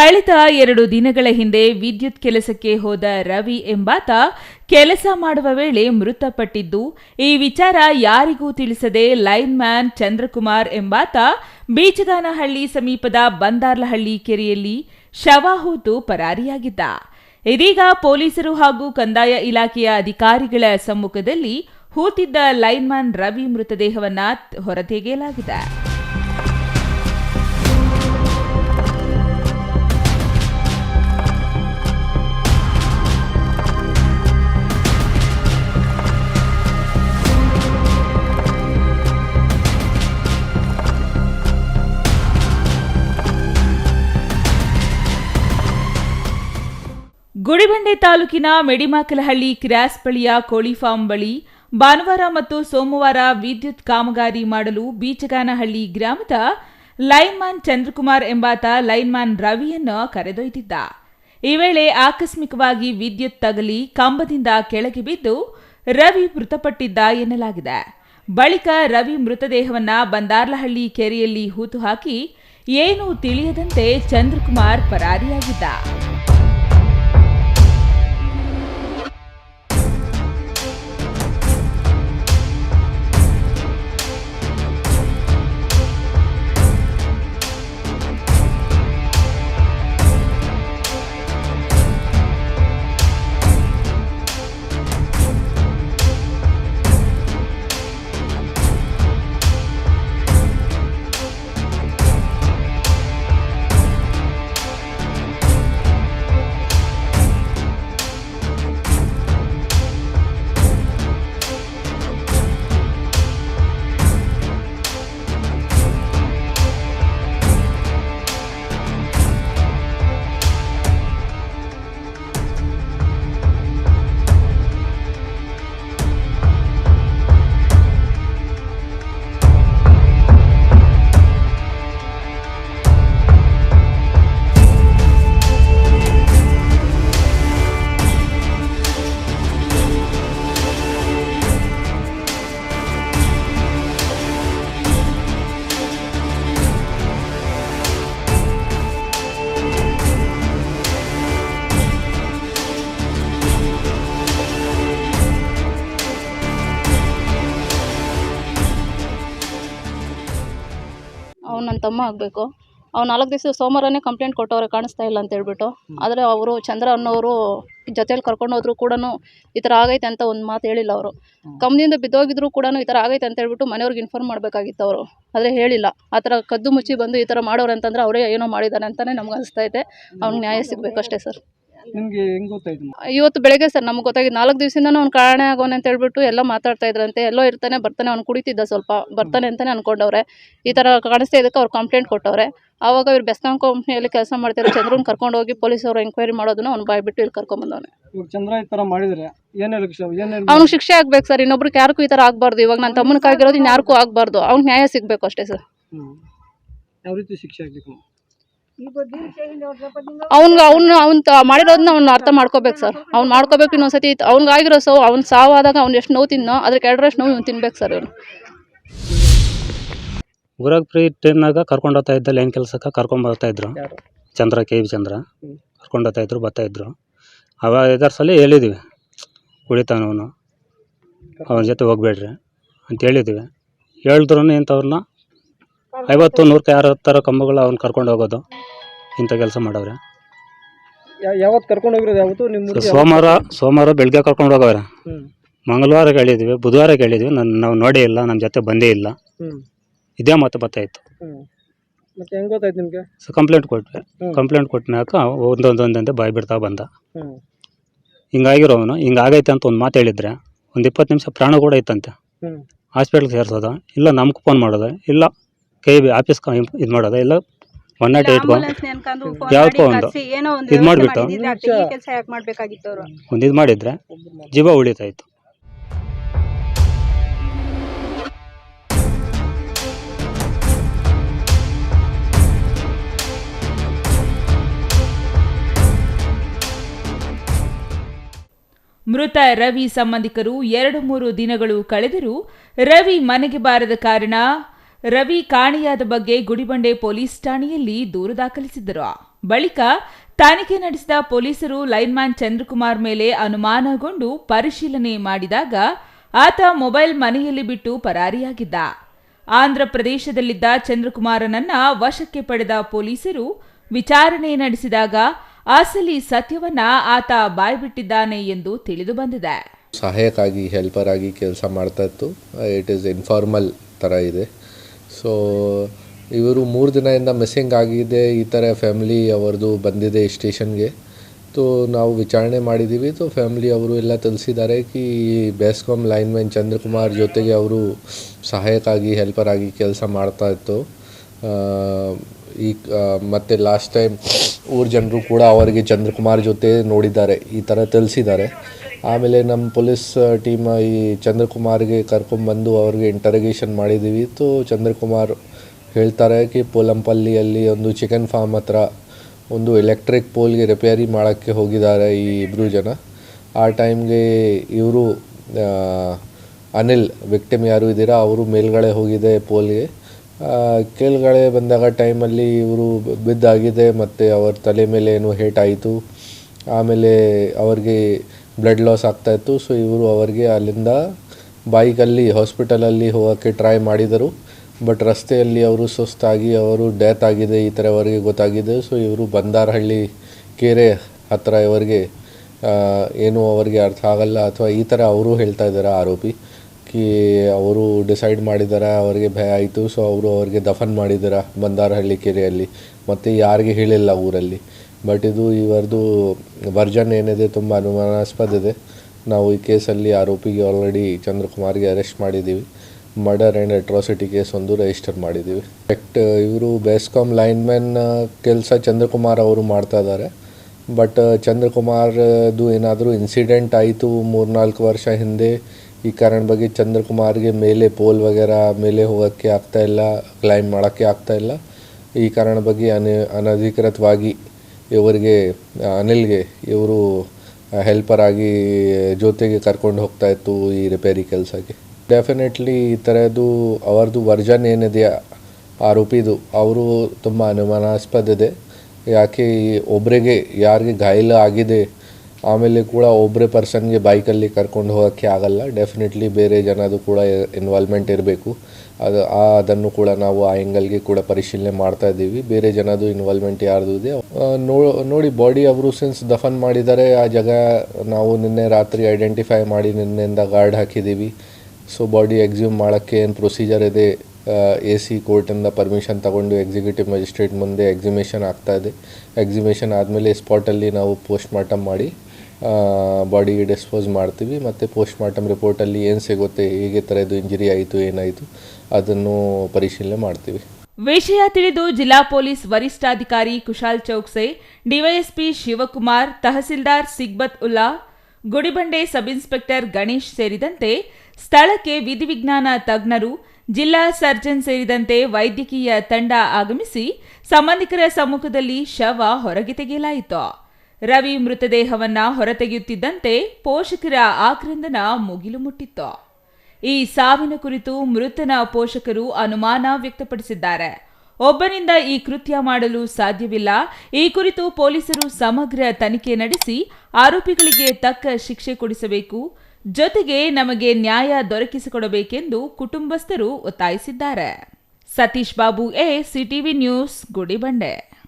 ಕಳೆದ ಎರಡು ದಿನಗಳ ಹಿಂದೆ ವಿದ್ಯುತ್ ಕೆಲಸಕ್ಕೆ ಹೋದ ರವಿ ಎಂಬಾತ ಕೆಲಸ ಮಾಡುವ ವೇಳೆ ಮೃತಪಟ್ಟಿದ್ದು, ಈ ವಿಚಾರ ಯಾರಿಗೂ ತಿಳಿಸದೆ ಲೈನ್ ಮ್ಯಾನ್ ಚಂದ್ರಕುಮಾರ್ ಎಂಬಾತ ಬೀಚಗಾನಹಳ್ಳಿ ಸಮೀಪದ ಬಂದಾರ್ಲಹಳ್ಳಿ ಕೆರೆಯಲ್ಲಿ ಶವ ಹೂತು ಪರಾರಿಯಾಗಿದ್ದ. ಇದೀಗ ಪೊಲೀಸರು ಹಾಗೂ ಕಂದಾಯ ಇಲಾಖೆಯ ಅಧಿಕಾರಿಗಳ ಸಮ್ಮುಖದಲ್ಲಿ ಹೂತಿದ್ದ ಲೈನ್ಮ್ಯಾನ್ ರವಿ ಮೃತದೇಹವನ್ನು ಹೊರತೆಗೆಯಲಾಗಿದೆ. ಗುಡಿಬಂಡೆ ತಾಲೂಕಿನ ಮೆಡಿಮಾಕಲಹಳ್ಳಿ ಕ್ರಾಸ್ ಬಳಿಯ ಕೋಳಿ ಫಾರ್ಮ್ ಬಳಿ ಭಾನುವಾರ ಮತ್ತು ಸೋಮವಾರ ವಿದ್ಯುತ್ ಕಾಮಗಾರಿ ಮಾಡಲು ಬೀಚಗಾನಹಳ್ಳಿ ಗ್ರಾಮದ ಲೈನ್ಮ್ಯಾನ್ ಚಂದ್ರಕುಮಾರ್ ಎಂಬಾತ ಲೈನ್ಮ್ಯಾನ್ ರವಿಯನ್ನು ಕರೆದೊಯ್ದಿದ್ದ. ಈ ವೇಳೆ ಆಕಸ್ಮಿಕವಾಗಿ ವಿದ್ಯುತ್ ತಗಲಿ ಕಂಬದಿಂದ ಕೆಳಗೆ ಬಿದ್ದು ರವಿ ಮೃತಪಟ್ಟಿದ್ದ ಎನ್ನಲಾಗಿದೆ. ಬಳಿಕ ರವಿ ಮೃತದೇಹವನ್ನ ಬಂದಾರ್ಲಹಳ್ಳಿ ಕೆರೆಯಲ್ಲಿ ಹೂತು ಹಾಕಿ ಏನೂ ತಿಳಿಯದಂತೆ ಚಂದ್ರಕುಮಾರ್ ಪರಾರಿಯಾಗಿದ್ದ. ಅವ್ನು ನನ್ನ ತಮ್ಮ ಆಗಬೇಕು. ಅವ್ನು ನಾಲ್ಕು ದಿವಸ ಸೋಮವಾರನೇ ಕಂಪ್ಲೇಂಟ್ ಕೊಟ್ಟವ್ರೆ ಕಾಣಿಸ್ತಾ ಇಲ್ಲ ಅಂತ ಹೇಳ್ಬಿಟ್ಟು. ಆದರೆ ಅವರು ಚಂದ್ರ ಅನ್ನೋರು ಜೊತೇಲಿ ಕರ್ಕೊಂಡು ಹೋದ್ರು ಕೂಡ ಈ ಥರ ಆಗೈತೆ ಅಂತ ಒಂದು ಮಾತು ಹೇಳಿಲ್ಲ ಅವರು. ಕಂಪ್ನಿಯಿಂದ ಬಿದ್ದೋಗಿದ್ರು ಕೂಡ ಈ ಥರ ಆಗೈತೆ ಅಂತ ಹೇಳ್ಬಿಟ್ಟು ಮನೆಯವ್ರಿಗೆ ಇನ್ಫಾರ್ಮ್ ಮಾಡಬೇಕಾಗಿತ್ತು ಅವರು. ಆದರೆ ಹೇಳಿಲ್ಲ. ಆ ಥರ ಕದ್ದು ಮುಚ್ಚಿ ಬಂದು ಈ ಥರ ಮಾಡೋರು ಅಂತಂದ್ರೆ ಅವರೇ ಏನೋ ಮಾಡಿದ್ದಾರೆ ಅಂತಲೇ ನಮ್ಗೆ ಅನಿಸ್ತೈತೆ ಅವ್ನಿಗೆ ನ್ಯಾಯ ಸಿಗಬೇಕು ಅಷ್ಟೇ ಸರ್. ನಿಮ್ಗೆ ಹೆಂಗ್ ಗೊತ್ತಾಯ್ತು ಇವತ್ತು ಬೆಳಗ್ಗೆ ಸರ್ ನಮ್ಗೆ ಗೊತ್ತಾಗಿದ್ದು ನಾಲ್ಕು ದಿವಸದಿಂದ ಅವ್ನು ಕಾರಣ ಆಗೋನೆ ಅಂತ ಹೇಳ್ಬಿಟ್ಟು ಎಲ್ಲ ಮಾತಾಡ್ತಾ ಇದ್ರಂತೆ ಎಲ್ಲೋ ಇರ್ತಾನೆ ಬರ್ತಾನೆ ಅವ್ನು ಕುಡಿತಿದ್ದ ಸ್ವಲ್ಪ ಬರ್ತಾನೆ ಅಂತಾನೆ ಅನ್ಕೊಂಡವ್ರೆ. ಈ ಥರ ಕಾಣಿಸ್ತಾ ಇದಕ್ಕೆ ಅವ್ರು ಕಂಪ್ಲೇಂಟ್ ಕೊಟ್ಟವ್ರೆ. ಆವಾಗ ಇವ್ರು ಬೆಸ್ಕಾಂ ಕಂಪ್ನಿಯಲ್ಲಿ ಕೆಲಸ ಮಾಡ್ತಿರೋ ಚಂದ್ರನ್ ಕರ್ಕೊಂಡು ಹೋಗಿ ಪೊಲೀಸ್ ಅವರು ಎಂಕ್ವೈರಿ ಮಾಡೋದನ್ನ ಅವ್ನು ಬಾಯ್ಬಿಟ್ಟು ಇಲ್ಲಿ ಕರ್ಕೊಂಬಂದವ್ನೆ ಇವಾಗ ಚಂದ್ರ ಈ ತರ ಮಾಡಿದ್ರೆ ಏನ್ ಏನ್ ಅವ್ನಿಗೆ ಶಿಕ್ಷೆ ಆಗ್ಬೇಕು ಸರ್ ಇನ್ನೊಬ್ರಿಗೆ ಯಾರಿಗೂ ಈ ಥರ ಆಗಬಾರ್ದು. ಇವಾಗ ನನ್ನ ತಮ್ಮನಿಗಾಗಿರೋದು ಇನ್ನು ಯಾರಿಗೂ ಆಗಬಾರ್ದು. ಅವ್ನಿಗೆ ನ್ಯಾಯ ಸಿಗಬೇಕು ಅಷ್ಟೇ ಸರ್. ಹ್ಮ್. ಯಾವ ರೀತಿ ಶಿಕ್ಷೆ ಆಗ್ಬೇಕು? ಅವ್ನ್ಗೆ ಅವ್ನು ಅವ್ನು ಮಾಡಿರೋದನ್ನ ಅವ್ನು ಅರ್ಥ ಮಾಡ್ಕೋಬೇಕು ಸರ್. ಅವ್ನು ಮಾಡ್ಕೋಬೇಕು ಇನ್ನೊಂದ್ಸತಿ ಅವ್ನಿಗಾಗಿರೋ ಸೋ ಅವ್ನು ಸಾವಾದಾಗ ಅವ್ನು ಎಷ್ಟು ನೋವು ತಿನ್ನೋ ಅದಕ್ಕೆ ಎರಡರಷ್ಟು ನೋವು ಇವ್ನು ತಿನ್ಬೇಕು ಸರ್ ಇವನು. ಊರಾಗ ಫ್ರೀ ಟೈಮ್ನಾಗ ಕರ್ಕೊಂಡು ಹೋಗ್ತಾ ಇದ್ದ ಲೈನ್ ಕೆಲಸಕ್ಕೆ ಕರ್ಕೊಂಡ್ ಬರ್ತಾ ಇದ್ರು? ಚಂದ್ರ ಕೆ. ಬಿ ಚಂದ್ರ. ಕರ್ಕೊಂಡು ಹೋಗ್ತಾ ಇದ್ರು ಬರ್ತಾ ಇದ್ರು. ಅವಾಗ ಐದಾರು ಸಲ ಹೇಳಿದ್ವಿ. ಕುಡಿತಾನವನು ಅವನ ಜೊತೆ ಹೋಗ್ಬೇಡ್ರಿ ಅಂತ ಹೇಳಿದ್ವಿ. ಹೇಳಿದ್ರು ಇಂಥವ್ರನ್ನ ಐವತ್ತು ನೂರಕ್ಕೆ ಥರ ಕಂಬಗಳು ಅವ್ನು ಕರ್ಕೊಂಡು ಹೋಗೋದು ಇಂಥ ಕೆಲಸ ಮಾಡವ್ರೆ. ಯಾವತ್ತು ಯಾವತ್ ಕರ್ಕೊಂಡು ಹೋಗಿರೋದು ಯಾವತ್ತು? ನಿಮ್ಮ ಸೋಮವಾರ ಸೋಮವಾರ ಬೆಳಗ್ಗೆ ಕರ್ಕೊಂಡು ಹೋಗವ್ರೆ. ಹ್ಮ್. ಮಂಗಳವಾರ ಹೇಳಿದ್ವಿ ಬುಧವಾರ ಹೇಳಿದ್ವಿ ನಾನು ನಾವು ನೋಡೇ ಇಲ್ಲ ನಮ್ಮ ಜೊತೆ ಬಂದೇ ಇಲ್ಲ. ಹ್ಮ್. ಇದೇ ಮತ್ತೆ ಬರ್ತಾಯಿತ್ತು ಹ್ಮ್. ಮತ್ತೆ ಹೆಂಗ್ ಗೊತ್ತಾಯ್ತು ನಿಮ್ಗೆ? ಸೊ ಕಂಪ್ಲೇಂಟ್ ಕೊಟ್ವಿ. ಹ್ಮ್. ಕಂಪ್ಲೇಂಟ್ ಕೊಟ್ಟನಾಕ ಒಂದೊಂದೊಂದಂತೆ ಬಾಯಿ ಬಿಡ್ತಾ ಬಂದ. ಹ್ಮ್. ಹಿಂಗಾಗಿರೋವನು ಹಿಂಗಾಗೈತೆ ಅಂತ ಒಂದು ಮಾತು ಹೇಳಿದ್ರೆ ಒಂದು ಇಪ್ಪತ್ತು ನಿಮಿಷ ಪ್ರಾಣ ಕೂಡ ಇತ್ತಂತೆ. ಹ್ಮ್. ಹಾಸ್ಪಿಟ್ಲ್ಗೆ ಸೇರ್ಸೋದ ಇಲ್ಲ ನಮ್ಗೆ ಫೋನ್ ಮಾಡೋದ ಇಲ್ಲ ಕೆ ಆಫೀಸ್ ಇದು ಮಾಡೋದ? ಇಲ್ಲ ಒನ್ ನಾಟ್ ಏಟ್ ಯಾವ್ದಕ್ಕೋ ಒಂದು. ಇದ್ ಮಾಡ್ಬಿಟ್ಟು. ಕೆಲಸ ಯಾಕೆ ಮಾಡ್ಬೇಕಾಗಿತ್ತು ಅವರು ಒಂದು ಇದು ಮಾಡಿದ್ರೆ ಜೀವ ಉಳಿತಾಯಿತ್ತು ಮೃತ ರವಿ ಸಂಬಂಧಿಕರು ಎರಡು ಮೂರು ದಿನಗಳು ಕಳೆದರೂ ರವಿ ಮನೆಗೆ ಬಾರದ ಕಾರಣ ರವಿ ಕಾಣೆಯಾದ ಬಗ್ಗೆ ಗುಡಿಬಂಡೆ ಪೊಲೀಸ್ ಠಾಣೆಯಲ್ಲಿ ದೂರು ದಾಖಲಿಸಿದ್ದರು. ಬಳಿಕ ತನಿಖೆ ನಡೆಸಿದ ಪೊಲೀಸರು ಲೈನ್ಮ್ಯಾನ್ ಚಂದ್ರಕುಮಾರ್ ಮೇಲೆ ಅನುಮಾನಗೊಂಡು ಪರಿಶೀಲನೆ ಮಾಡಿದಾಗ ಆತ ಮೊಬೈಲ್ ಮನೆಯಲ್ಲಿ ಬಿಟ್ಟು ಪರಾರಿಯಾಗಿದ್ದ. ಆಂಧ್ರ ಪ್ರದೇಶದಲ್ಲಿದ್ದ ಚಂದ್ರಕುಮಾರನನ್ನ ವಶಕ್ಕೆ ಪಡೆದ ಪೊಲೀಸರು ವಿಚಾರಣೆ ನಡೆಸಿದಾಗ ಅಸಲಿ ಸತ್ಯವನ್ನ ಆತ ಬಾಯ್ಬಿಟ್ಟಿದ್ದಾನೆ ಎಂದು ತಿಳಿದು ಬಂದಿದೆ. ಸಹಾಯಕ್ಕಾಗಿ ಹೆಲ್ಪರ್ ಆಗಿ ಕೆಲಸ ಮಾಡ್ತಾ ಇತ್ತು. ಇಟ್ ಇಸ್ ಇನ್ಫಾರ್ಮಲ್ ತರ ಇದೆ. ಸೊ ಇವರು ಮೂರು ದಿನದಿಂದ ಮಿಸ್ಸಿಂಗ್ ಆಗಿದೆ. ಈ ಥರ ಫ್ಯಾಮಿಲಿ ಅವರದು ಬಂದಿದೆ ಸ್ಟೇಷನ್ಗೆ ಸೊ ನಾವು ವಿಚಾರಣೆ ಮಾಡಿದ್ದೀವಿ ಸೊ ಫ್ಯಾಮಿಲಿ ಅವರು ಎಲ್ಲ ತಿಳಿಸಿದ್ದಾರೆ ಕಿ ಬೆಸ್ಕಾಮ್ ಮ್ಯಾನ್ ಚಂದ್ರಕುಮಾರ್ ಜೊತೆಗೆ ಅವರು ಸಹಾಯಕ್ಕಾಗಿ ಹೆಲ್ಪರ್ ಆಗಿ ಕೆಲಸ ಮಾಡ್ತಾ ಇತ್ತು. ಈ ಮತ್ತೆ ಲಾಸ್ಟ್ ಟೈಮ್ ಊರ ಜನರು ಕೂಡ ಅವರಿಗೆ ಚಂದ್ರಕುಮಾರ್ ಜೊತೆ ನೋಡಿದ್ದಾರೆ. ಈ ಥರ ತಿಳಿಸಿದ್ದಾರೆ. ಆಮೇಲೆ ನಮ್ಮ ಪೊಲೀಸ್ ಟೀಮ್, ಈ ಚಂದ್ರಕುಮಾರ್ಗೆ ಕರ್ಕೊಂಡ್ಬಂದು ಅವ್ರಿಗೆ ಇಂಟರಗೇಷನ್ ಮಾಡಿದ್ದೀವಿ ಸೊ ಚಂದ್ರಕುಮಾರ್ ಹೇಳ್ತಾರೆ ಕಿ, ಪೋಲಂಪಲ್ಲಿಯಲ್ಲಿ ಒಂದು ಚಿಕನ್ ಫಾರ್ಮ್ ಹತ್ರ ಒಂದು ಎಲೆಕ್ಟ್ರಿಕ್ ಪೋಲ್ಗೆ ರಿಪೇರಿ ಮಾಡೋಕ್ಕೆ ಹೋಗಿದ್ದಾರೆ ಈ ಇಬ್ಬರು ಜನ. ಆ ಟೈಮ್ಗೆ ಇವರು ಅನಿಲ್ ವಿಕ್ಟಿಮ್ ಯಾರು ಇದ್ದೀರಾ, ಅವರು ಮೇಲ್ಗಡೆ ಹೋಗಿದೆ ಪೋಲ್ಗೆ ಕೇಳ್ಗಡೆ ಬಂದಾಗ ಟೈಮಲ್ಲಿ ಇವರು ಬಿದ್ದಾಗಿದೆ, ಮತ್ತು ಅವ್ರ ತಲೆ ಮೇಲೆ ಏನೋ ಹೇಟ್ ಆಯಿತು. ಆಮೇಲೆ ಅವ್ರಿಗೆ ಬ್ಲಡ್ ಲಾಸ್ ಆಗ್ತಾಯಿತ್ತು ಸೊ ಇವರು ಅವರಿಗೆ ಅಲ್ಲಿಂದ ಬೈಕಲ್ಲಿ ಹಾಸ್ಪಿಟಲಲ್ಲಿ ಹೋಗೋಕ್ಕೆ ಟ್ರೈ ಮಾಡಿದರು. ಬಟ್ ರಸ್ತೆಯಲ್ಲಿ ಅವರು ಸುಸ್ತಾಗಿ, ಅವರು ಡೆತ್ ಆಗಿದೆ, ಈ ಥರ ಅವರಿಗೆ ಗೊತ್ತಾಗಿದೆ. ಸೊ ಇವರು ಬಂದಾರಹಳ್ಳಿ ಕೆರೆ ಹತ್ತಿರ ಇವರಿಗೆ ಏನು ಅವರಿಗೆ ಅರ್ಥ ಆಗಲ್ಲ ಅಥವಾ ಈ ಥರ ಅವರು ಹೇಳ್ತಾ ಇದ್ದಾರೆ ಆರೋಪಿ. ಕಿ, ಅವರು ಡಿಸೈಡ್ ಮಾಡಿದ್ದಾರೆ ಅವರಿಗೆ ಭಯ ಆಯಿತು. ಸೊ ಅವರು ಅವರಿಗೆ ದಫನ್ ಮಾಡಿದ್ದಾರೆ ಬಂದಾರಹಳ್ಳಿ ಕೆರೆಯಲ್ಲಿ. ಮತ್ತು ಯಾರಿಗೆ ಹೇಳಿಲ್ಲ ಊರಲ್ಲಿ. ಬಟ್ ಇದು ಇವರದು ವರ್ಜನ್ ಏನಿದೆ ತುಂಬ ಅನುಮಾನಾಸ್ಪದ ಇದೆ. ನಾವು ಈ ಕೇಸಲ್ಲಿ ಆರೋಪಿಗೆ ಆಲ್ರೆಡಿ ಚಂದ್ರಕುಮಾರ್ಗೆ ಅರೆಸ್ಟ್ ಮಾಡಿದ್ದೀವಿ. ಮರ್ಡರ್ ಆ್ಯಂಡ್ ಅಟ್ರಾಸಿಟಿ ಕೇಸ್ ಒಂದು ರಿಜಿಸ್ಟರ್ ಮಾಡಿದ್ದೀವಿ. ಬಟ್ ಇವರು ಬೆಸ್ಕಾಮ್ ಲೈನ್ಮ್ಯಾನ್ ಕೆಲಸ ಚಂದ್ರಕುಮಾರ್ ಅವರು ಮಾಡ್ತಾ ಇದ್ದಾರೆ. ಬಟ್ ಚಂದ್ರಕುಮಾರ್ದು ಏನಾದರೂ ಇನ್ಸಿಡೆಂಟ್ ಆಯಿತು ಮೂರ್ನಾಲ್ಕು ವರ್ಷ ಹಿಂದೆ, ಈ ಕಾರಣ ಬಗ್ಗೆ ಚಂದ್ರಕುಮಾರ್ಗೆ ಮೇಲೆ ಪೋಲ್ ವಗೇರ, ಮೇಲೆ ಹೋಗೋಕ್ಕೆ ಆಗ್ತಾ ಇಲ್ಲ ಕ್ಲೈಮ್ ಮಾಡೋಕ್ಕೆ ಆಗ್ತಾ ಇಲ್ಲ. ಈ ಕಾರಣ ಬಗ್ಗೆ ಅನ, ಅನಧಿಕೃತವಾಗಿ ಇವರಿಗೆ ಅನಿಲ್ಗೆ ಇವರು ಹೆಲ್ಪರ್ ಆಗಿ ಜೊತೆಗೆ ಕರ್ಕೊಂಡು ಹೋಗ್ತಾ ಇತ್ತು ಈ ರಿಪೇರಿ ಕೆಲಸಕ್ಕೆ. ಡೆಫಿನೆಟ್ಲಿ ಈ ಥರದ್ದು ಅವರದು ವರ್ಜನ್ ಏನಿದೆ ಆರೋಪಿದು ಅವರು ತುಂಬ ಅನುಮಾನಾಸ್ಪದ ಇದೆ. ಯಾಕೆ ಒಬ್ಬರಿಗೆ ಯಾರಿಗೆ ಗಾಯಲ ಆಗಿದೆ ಆಮೇಲೆ ಕೂಡ ಒಬ್ಬರೇ ಪರ್ಸನ್ಗೆ ಬೈಕಲ್ಲಿ ಕರ್ಕೊಂಡು ಹೋಗೋಕ್ಕೆ ಆಗಲ್ಲ. ಡೆಫಿನೆಟ್ಲಿ ಬೇರೆ ಜನದು ಕೂಡ ಇನ್ವಾಲ್ವ್ಮೆಂಟ್ ಇರಬೇಕು. ಅದು, ಆ, ಅದನ್ನು ಕೂಡ ನಾವು ಆ ಆ್ಯಂಗಲ್ಗೆ ಕೂಡ ಪರಿಶೀಲನೆ ಮಾಡ್ತಾ ಇದ್ದೀವಿ. ಬೇರೆ ಜನದು ಇನ್ವಾಲ್ವ್ಮೆಂಟ್ ಯಾರ್ದು ಇದೆ ನೋ, ನೋಡಿ ಬಾಡಿ ಅವರು ಸಿನ್ಸ್ ದಫನ್ ಮಾಡಿದ್ದಾರೆ ಆ ಜಾಗ ನಾವು ನಿನ್ನೆ ರಾತ್ರಿ ಐಡೆಂಟಿಫೈ ಮಾಡಿ ನಿನ್ನೆಯಿಂದ ಗಾರ್ಡ್ ಹಾಕಿದ್ದೀವಿ. ಸೊ ಬಾಡಿ ಎಕ್ಸ್ಯೂಮ್ ಮಾಡೋಕ್ಕೆ ಏನು ಪ್ರೊಸೀಜರ್ ಇದೆ ಎ ಸಿ ಕೋರ್ಟಿಂದ ಪರ್ಮಿಷನ್ ತಗೊಂಡು ಎಕ್ಸಿಕ್ಯೂಟಿವ್ ಮ್ಯಾಜಿಸ್ಟ್ರೇಟ್ ಮುಂದೆ ಎಕ್ಸಿಮೇಷನ್ ಆಗ್ತಾ ಇದೆ. ಎಕ್ಸಿಮೇಷನ್ ಆದಮೇಲೆ ಸ್ಪಾಟಲ್ಲಿ ನಾವು ಪೋಸ್ಟ್ ಮಾರ್ಟಮ್ ಮಾಡಿ ಬಾಡಿಗೆ ಡಿಸ್ಪೋಸ್ ಮಾಡ್ತೀವಿ, ಮತ್ತು ಪೋಸ್ಟ್ ಮಾರ್ಟಮ್ ರಿಪೋರ್ಟಲ್ಲಿ ಏನು ಸಿಗುತ್ತೆ, ಹೇಗೆ ಇದು ಇಂಜರಿ ಆಯಿತು, ಏನಾಯಿತು, ಅದನ್ನು ಪರಿಶೀಲನೆ ಮಾಡ್ತೀವಿ. ವಿಷಯ ತಿಳಿದು ಜಿಲ್ಲಾ ಪೊಲೀಸ್ ವರಿಷ್ಠಾಧಿಕಾರಿ ಕುಶಾಲ್ ಚೌಕ್ಸೆ, ಡಿವೈಎಸ್ಪಿ ಶಿವಕುಮಾರ್, ತಹಸೀಲ್ದಾರ್ ಸಿಗ್ಬತ್ ಉಲ್ಲಾ, ಗುಡಿಬಂಡೆ ಸಬ್ ಇನ್ಸ್ಪೆಕ್ಟರ್ ಗಣೇಶ್ ಸೇರಿದಂತೆ ಸ್ಥಳಕ್ಕೆ ವಿಧಿವಿಜ್ಞಾನ ತಜ್ಞರು, ಜಿಲ್ಲಾ ಸರ್ಜನ್ ಸೇರಿದಂತೆ ವೈದ್ಯಕೀಯ ತಂಡ ಆಗಮಿಸಿ, ಸಂಬಂಧಿಕರ ಸಮ್ಮುಖದಲ್ಲಿ ಶವ ಹೊರಗೆ ತೆಗೆಯಲಾಯಿತು. ರವಿ ಮೃತದೇಹವನ್ನ ಹೊರತೆಗೆಯುತ್ತಿದ್ದಂತೆ ಪೋಷಕರ ಆಕ್ರಂದನ ಮುಗಿಲು ಮುಟ್ಟಿತ್ತು. ಈ ಸಾವಿನ ಕುರಿತು ಮೃತನ ಪೋಷಕರು ಅನುಮಾನ ವ್ಯಕ್ತಪಡಿಸಿದ್ದಾರೆ. ಒಬ್ಬನಿಂದ ಈ ಕೃತ್ಯ ಮಾಡಲು ಸಾಧ್ಯವಿಲ್ಲ. ಈ ಕುರಿತು ಪೊಲೀಸರು ಸಮಗ್ರ ತನಿಖೆ ನಡೆಸಿ ಆರೋಪಿಗಳಿಗೆ ತಕ್ಕ ಶಿಕ್ಷೆ ಕೊಡಿಸಬೇಕು. ಜೊತೆಗೆ ನಮಗೆ ನ್ಯಾಯ ದೊರಕಿಸಿಕೊಡಬೇಕೆಂದು ಕುಟುಂಬಸ್ಥರು ಒತ್ತಾಯಿಸಿದ್ದಾರೆ. Satish Babu A, CTV news, Gudibande.